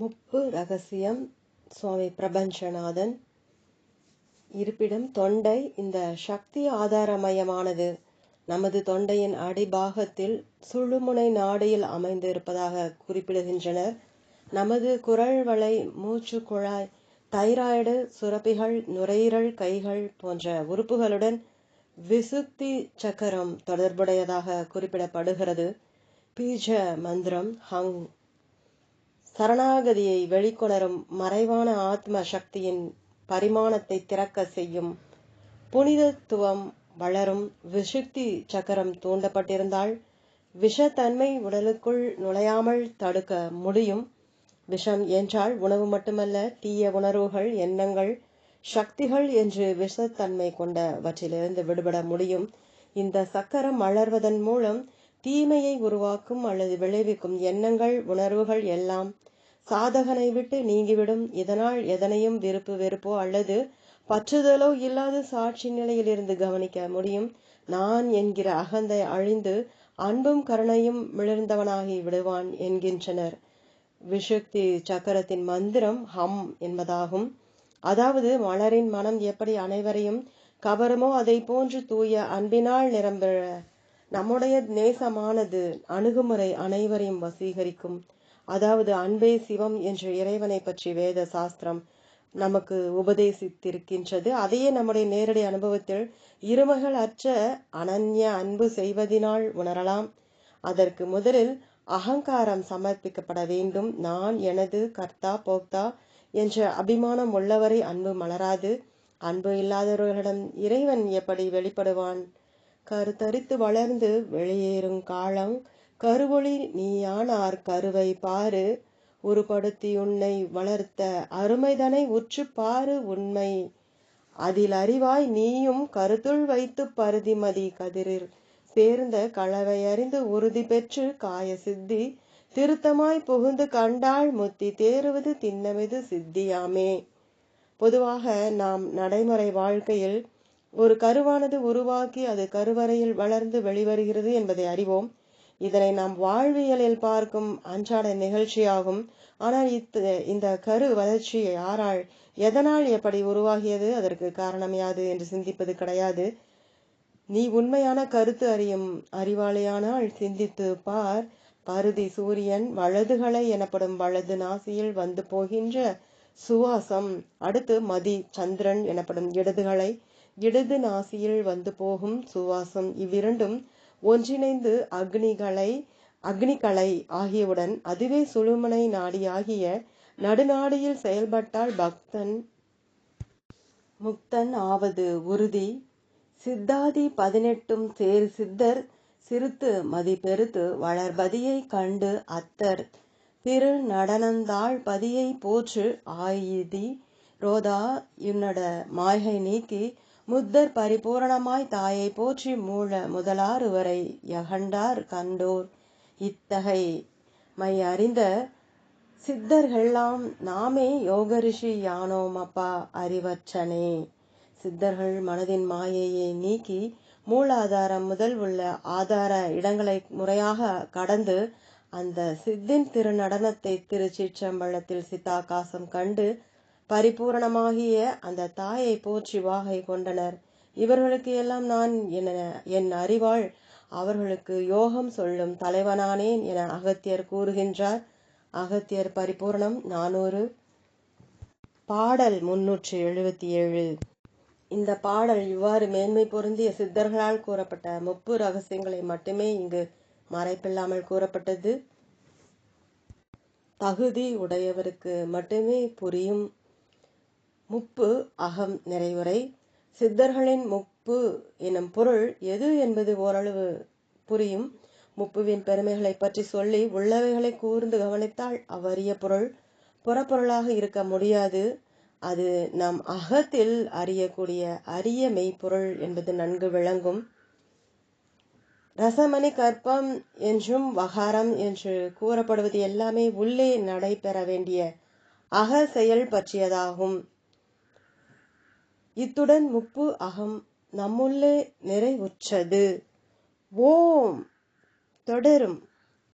முப்பு ரகசியம் சுவாமி பிரபஞ்சநாதன். இருப்பிடம் தொண்டை இந்த சக்தி ஆதாரமயமானது. நமது தொண்டையின் அடிபாகத்தில் சுழுமுனை நாடியில் அமைந்து இருப்பதாக குறிப்பிடுகின்றனர். நமது குரல் வளை மூச்சு குழாய் தைராய்டு சுரப்பிகள் நுரையீரல் கைகள் போன்ற உறுப்புகளுடன் விசுக்தி சக்கரம் தொடர்புடையதாக குறிப்பிடப்படுகிறது. பீஜ மந்திரம் ஹங் சரணாகதியை வெளிக்கொணரும் மறைவான ஆத்ம சக்தியின் பரிமாணத்தை திறக்க செய்யும் புனிதத்துவம் வளரும் விசுக்தி சக்கரம் தூண்டப்பட்டிருந்தால் விஷத்தன்மை உடலுக்குள் நுழையாமல் தடுக்க முடியும். விஷம் என்றால் உணவு மட்டுமல்ல தீய உணர்வுகள் எண்ணங்கள் சக்திகள் என்று விஷத்தன்மை கொண்டவற்றிலிருந்து விடுபட முடியும். இந்த சக்கரம் வளர்வதன் மூலம் தீமையை உருவாக்கும் அல்லது விளைவிக்கும் எண்ணங்கள் உணர்வுகள் எல்லாம் சாதகனை விட்டு நீங்கிவிடும். இதனால் எதனையும் விருப்பு வெறுப்போ அல்லது பற்றுதலோ இல்லாத சாட்சி நிலையிலிருந்து கவனிக்க முடியும். நான் என்கிற அகந்தை அழிந்து அன்பும் கருணையும் மிளர்ந்தவனாகி விடுவான் என்கின்றனர். விஷுக்தி சக்கரத்தின் மந்திரம் ஹம் என்பதாகும். அதாவது மலரின் மனம் எப்படி அனைவரையும் கவருமோ அதை போன்று தூய அன்பினால் நிரம்ப நம்முடைய நேசமானது அணுகுமுறை அனைவரையும் வசீகரிக்கும். அதாவது அன்பே சிவம் என்ற இறைவனை பற்றி வேத சாஸ்திரம் நமக்கு உபதேசித்திருக்கின்றது. அதையே நம்முடைய நேரடி அனுபவத்தில் இருமகள் அற்ற அனன்ய அன்பு செய்வதினால் உணரலாம். அதற்கு முதலில் அகங்காரம் சமர்ப்பிக்கப்பட வேண்டும். நான் எனது கர்த்தா போக்தா என்ற அபிமானம் உள்ளவரை அன்பு மலராது. அன்பு இல்லாதவர்களிடம் இறைவன் எப்படி வெளிப்படுவான்? கருத்தரித்து வளர்ந்து வெளியேறும் காலம் கருவொளி நீயானார் கருவை பாரு உருப்படுத்தி உன்னை வளர்த்த அருமைதனை உற்று பாரு உண்மை. அதில் அறிவாய் நீயும் கருத்துள் வைத்து பருதிமதி கதிரில். சேர்ந்த களவை அறிந்து உறுதி பெற்று காய சித்தி திருத்தமாய் புகுந்து கண்டாள் முத்தி தேறுவது திண்ணமிது சித்தியாமே. பொதுவாக நாம் நடைமுறை வாழ்க்கையில் ஒரு கருவானது உருவாக்கி அது கருவறையில் வளர்ந்து வெளிவருகிறது என்பதை அறிவோம். இதனை நாம் வாழ்வியலில் பார்க்கும் அன்றாட நிகழ்ச்சியாகும். ஆனால் இந்த கரு வளர்ச்சி யாரால் எதனால் எப்படி உருவாகியது? அதற்கு காரணம் யாது என்று சிந்திப்பது கிடையாது. நீ உண்மையான கருத்து அறியும் அறிவாளியானால் சிந்தித்து பார். பருதி சூரியன் வலதுகளை எனப்படும் வலது நாசியில் வந்து போகின்ற சுவாசம். அடுத்து மதி சந்திரன் எனப்படும் இடதுகளை இடது நாசியில் வந்து போகும் சுவாசம். இவ்விரண்டும் ஒன்றிணைந்து அக்னிகளை அக்னிகளை ஆகியவுடன் அதுவே சுழுமனை நாடியாகிய நடுநாடியில் செயல்பட்டால் பக்தன் முக்தன் ஆவது உறுதி. சித்தாதி பதினெட்டும் சேர் சித்தர் சிறுத்து மதி பெருத்து வளர்பதியை கண்டு அத்தர். திரு நடனந்தாள் பதியை போற்று ஆயிதி. ரோதா என்னட மாய்கை நீக்கி முத்தர் பரிபூரணமாய் தாயை போற்றி மூல முதலாறு வரை யகண்டார் கண்டோர். இத்தகை மை அறிந்த சித்தர்கள்லாம் நாமே யோகரிஷி யானோம் அப்பா அறிவற்றனே. சித்தர்கள் மனதின் மாயையை நீக்கி மூலாதாரம் முதல் உள்ள ஆதார இடங்களை முறையாக கடந்து அந்த சித்தின் திருநடனத்தை திருச்சிற்றம்பள்ளத்தில் சித்தாகாசம் கண்டு பரிபூரணமாகிய அந்த தாயை போற்றி வாகை கொண்டனர். இவர்களுக்கு எல்லாம் நான் என் அறிவாள் அவர்களுக்கு யோகம் சொல்லும் தலைவனானேன் என அகத்தியர் கூறுகின்றார். அகத்தியர் பரிபூர்ணம் நானூறு. பாடல் முன்னூற்றி எழுபத்தி ஏழு இந்த பாடல் இவ்வாறு மேன்மை பொருந்திய சித்தர்களால் கூறப்பட்ட முப்பு ரகசியங்களை மட்டுமே இங்கு மறைப்பில்லாமல் கூறப்பட்டது. தகுதி உடையவருக்கு மட்டுமே புரியும் முப்பு அகம் நிறைவுரை. சித்தர்களின் முப்பு எனும் பொருள் எது என்பது ஓரளவு புரியும். முப்புவின் பெருமைகளை பற்றி சொல்லி உள்ளவைகளை கூர்ந்து கவனித்தால் அவ்வறிய பொருள். புறப்பொருளாக இருக்க முடியாது. அது நம் அகத்தில் அறியக்கூடிய அரிய மெய்ப்பொருள் என்பது நன்கு விளங்கும். ரசமணி கற்பம் என்றும் வகாரம் என்று கூறப்படுவது எல்லாமே உள்ளே நடைபெற வேண்டிய அக செயல் பற்றியதாகும். இத்துடன் முப்பு அகம் நம்முள்ளே நிறைவுற்றது. ஓம். தொடரும்.